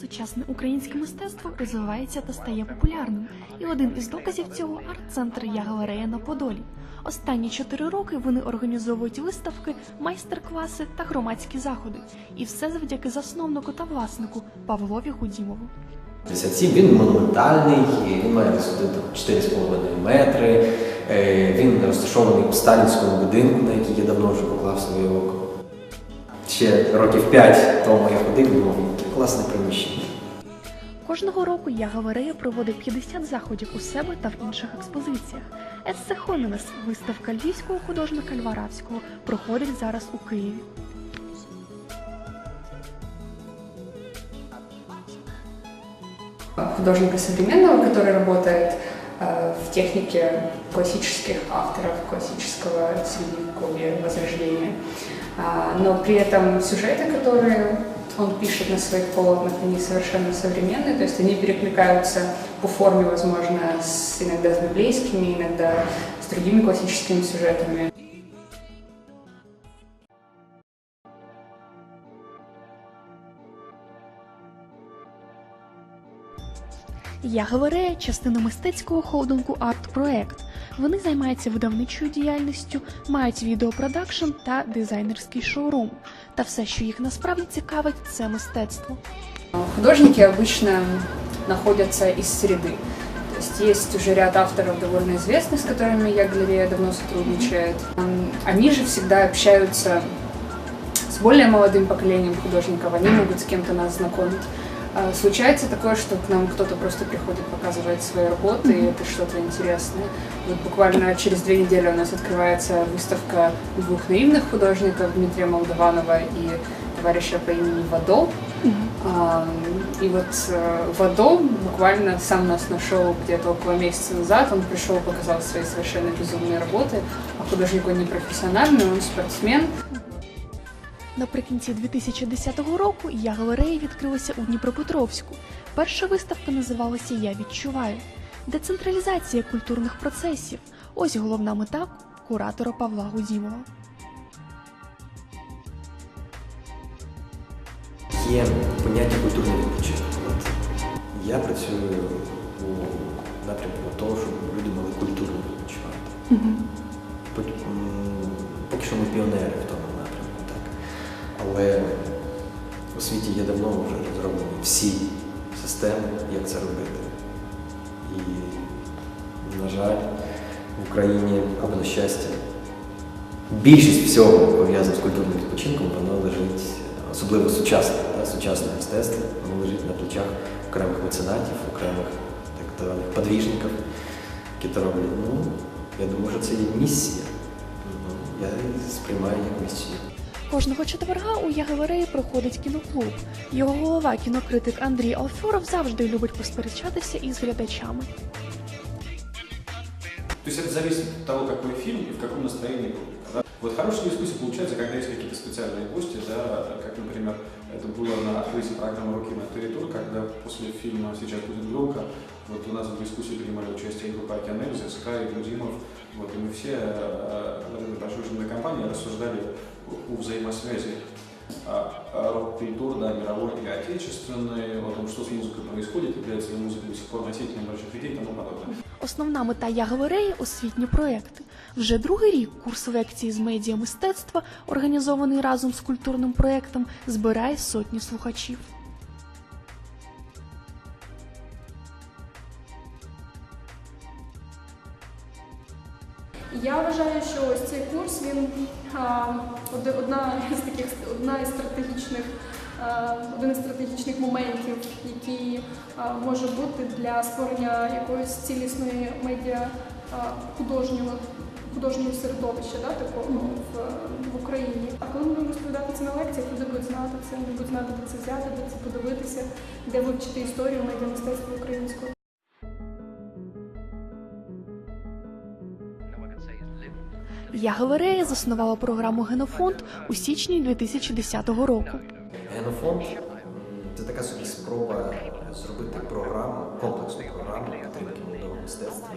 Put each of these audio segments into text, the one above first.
Сучасне українське мистецтво розвивається та стає популярним. І один із доказів цього арт-центр Я Галерея на Подолі. Останні чотири роки вони організовують виставки, майстер-класи та громадські заходи. І все завдяки засновнику та власнику Павлові Гудімову. 57, він монументальний, він має висоти там 4,5 метри. Е, Він розташований у сталінському будинку, на який я давно вже поклав своє око. Ще років 5 тому я ходив і думав, «Яке класне приміщення. Кожного року Я Галерея проводить 50 заходів у себе та в інших експозиціях. Ессе Хоненес, виставка львівського художника Льва Равського, проходить зараз у Києві. художника современного, который работает в технике классических авторов, классического средневековья, возрождения. А, Но при этом сюжеты, которые он пишет на своих полотнах, они совершенно современные, то есть они перекликаются по форме, возможно, с, иногда с библейскими, иногда с другими классическими сюжетами. Я Галерея частина мистецького холдингу Арт-проект. Вони займаються видавничою діяльністю, мають відеопродакшн та дизайнерський шоурум. Та все, що їх насправді цікавить, це мистецтво. Художники обычно находятся из среды. То есть есть уже ряд авторов довольно известных, с которыми я галерея давно сотрудничает. М, Они же всегда общаются с более молодым поколением художников, они могут с кем-то нас знакомить. А Случается такое, что к нам кто-то просто приходит, показывает свои работы, и это что-то интересное. Вот буквально через две недели у нас открывается выставка двух наивных художников Дмитрия Молдованова и товарища по имени Вадо. А, И вот э, Вадо буквально сам нас нашел где-то около месяца назад. Он пришел, показал свои совершенно безумные работы. А художник он не профессиональный, он спортсмен. Наприкінці 2010 року я галерея відкрилася у Дніпропетровську. Перша виставка називалася Я відчуваю. Децентралізація культурних процесів. Ось головна мета куратора Павла Гудімова. Є поняття культурного відпочинку. Я працюю у напрямку того, щоб люди могли культурно відпочивати. Поки, поки що ми піонери в тому. Але у світі є давно вже розроблені всі системи, як це робити. І, на жаль, в Україні або на щастя, більшість всього пов'язане з культурним відпочинком, воно лежить, особливо сучасне, да, сучасне мистецтво, воно лежить на плечах окремих меценатів, окремих так званих подвіжників, які то роблять. Ну, я думаю, що це є місія. Ну, я сприймаю як місію. Кожного четверга у Ягелереї проходить кіноклуб. Його голова, кінокритик Андрій Алфьоров, завжди любить посперечатися із глядачами. То есть это зависит от того, какой фильм и в каком настроении публика. да. Вот хорошая дискуссия получается, когда есть какие-то специальные гости, да, как, например, это было на открытии программы «Руки на территорию», когда после фильма «Сейчас будет громко», вот у нас в дискуссии принимали участие группа «Океанельза», Скай, Гудимов, вот, и мы все э, в этой большой шумной компании рассуждали о взаимосвязи а, а, рок-культур, мировой и отечественной, о том, что с музыкой происходит, является ли музыка до сих пор носителем больших людей и тому подобное. Основна мета Ягелереї – освітні проекти. Вже другий рік курс лекції з медіамистецтва, організований разом з культурним проектом, збирає сотні слухачів. Я вважаю, що ось цей курс він одна із таких одна із стратегічних один із стратегічних моментів, який може бути для створення якоїсь цілісної медіа художнього художнього середовища, да, такого в, в Україні. А коли ми будемо розповідати це на лекціях, люди будуть знати це, вони будуть знати, де це взяти, де це подивитися, де вивчити історію медіамистецтва українського. Lived. Ягелерея заснувала програму Генофонд у січні 2010 року. Генофонд це така собі спроба зробити програму, комплексну програму підтримки молодого мистецтва.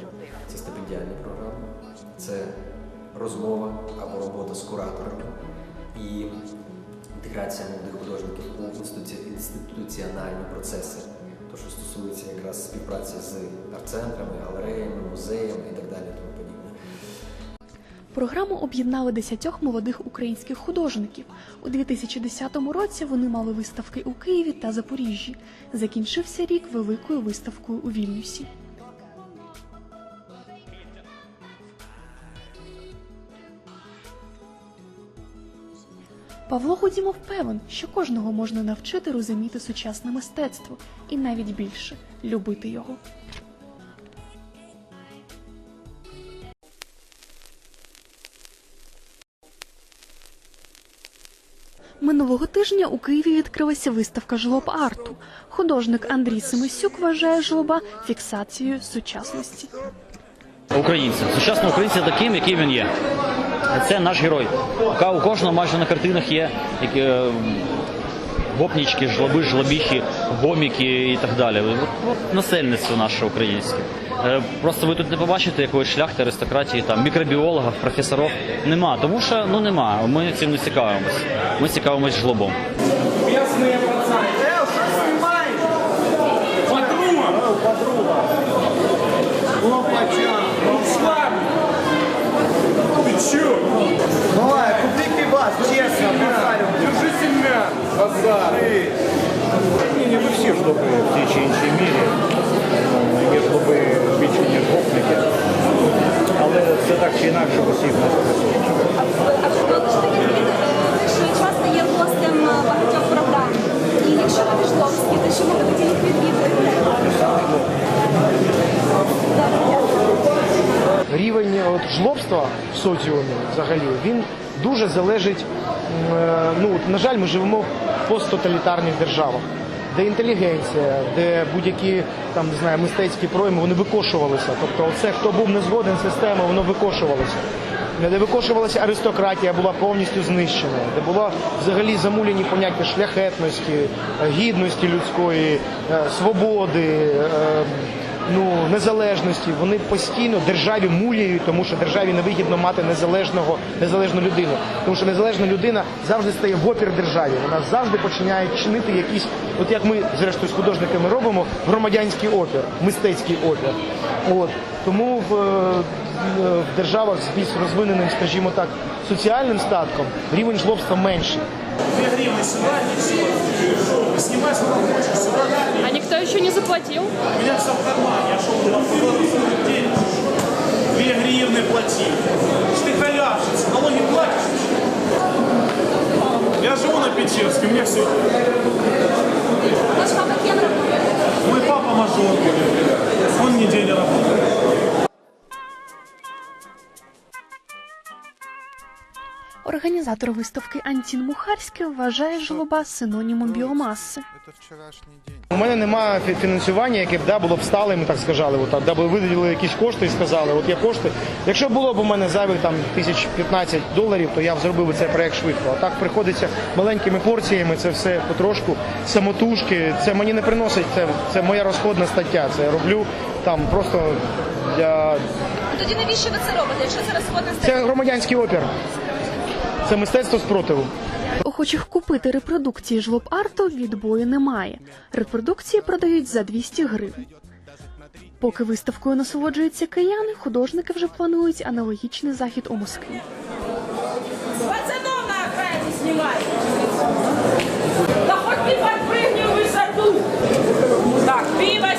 Це стипендіальна програма, це розмова або робота з кураторами, і інтеграція молодих художників у інституціональні процеси, то що стосується якраз співпраці з арт-центрами, галереями, музеями і так далі. Програму об'єднали десятьох молодих українських художників. У 2010 році вони мали виставки у Києві та Запоріжжі. Закінчився рік великою виставкою у Вільнюсі. Павло Гудімов певен, що кожного можна навчити розуміти сучасне мистецтво і навіть більше любити його. Минулого тижня у Києві відкрилася виставка жлоб арту. Художник Андрій Семисюк вважає жлоба фіксацією сучасності. українця, сучасного українця таким, яким він є. Це наш герой. У кожного майже на картинах є е, гопнічки, жлоби, жлобіхи, гоміки і так далі. От, насельництво наше українське. Е, Просто ви тут не побачите якоїсь шляхти, аристократії, там мікробіологів, професорів. Нема, тому що ну нема. Ми цим не цікавимось. Ми цікавимось жлобом. Давай, купи пивас, честно, Ні, ні, ми всі жлоби в тій чи іншій мірі. Є жлоби більше, ніж гопники. Але це так чи інакше в усіх нас присутні. що часто є гостем багатьох програм. І якщо ви не жлобські, то чому ви тоді їх відвідуєте? Рівень от, жлобства в соціумі взагалі він дуже залежить. Е, Ну, на жаль, ми живемо в посттоталітарних державах, де інтелігенція, де будь-які там не знаю, мистецькі пройми вони викошувалися. Тобто, це хто був не згоден з системою, воно викошувалося. Де викошувалася аристократія, була повністю знищена, де була взагалі замулені поняття шляхетності, е, гідності людської, е, свободи. Ну, незалежності, вони постійно державі муляють, тому що державі невигідно мати незалежного, незалежну людину. Тому що незалежна людина завжди стає в опір державі. Вона завжди починає чинити якісь, от як ми зрештою з художниками робимо, громадянський опір, мистецький опір. От. Тому в, е, в державах з більш розвиненим, скажімо так, соціальним статком рівень жлобства менший. А никто еще не заплатил? У меня все в кармане, я шел туда Две гривны плати. Ты халявщица, налоги платишь? Я живу на Печерске, мне все. Ваш папа кем работает? Мой папа мажор. Он неделю работает. Організатор виставки Антін Мухарський вважає жлоба синонімом біомаси. У мене немає фінансування, яке б да, було б сталим, так сказали, отак, да, б виділили якісь кошти і сказали, от є кошти. Якщо було б у мене зайвих там тисяч 15 доларів, то я б зробив цей проект швидко. А так приходиться маленькими порціями, це все потрошку, самотужки. Це мені не приносить, це, це моя розходна стаття. Це я роблю там просто для. Тоді навіщо ви це робите, якщо це розходна Це громадянський опір. Це мистецтво спротиву. Охочих купити репродукції жлоб арту відбою немає. Репродукції продають за 200 гривень. Поки виставкою насолоджуються кияни, художники вже планують аналогічний захід у Москві. Пацанов на окраїні знімай! Та хоч. Так, пиво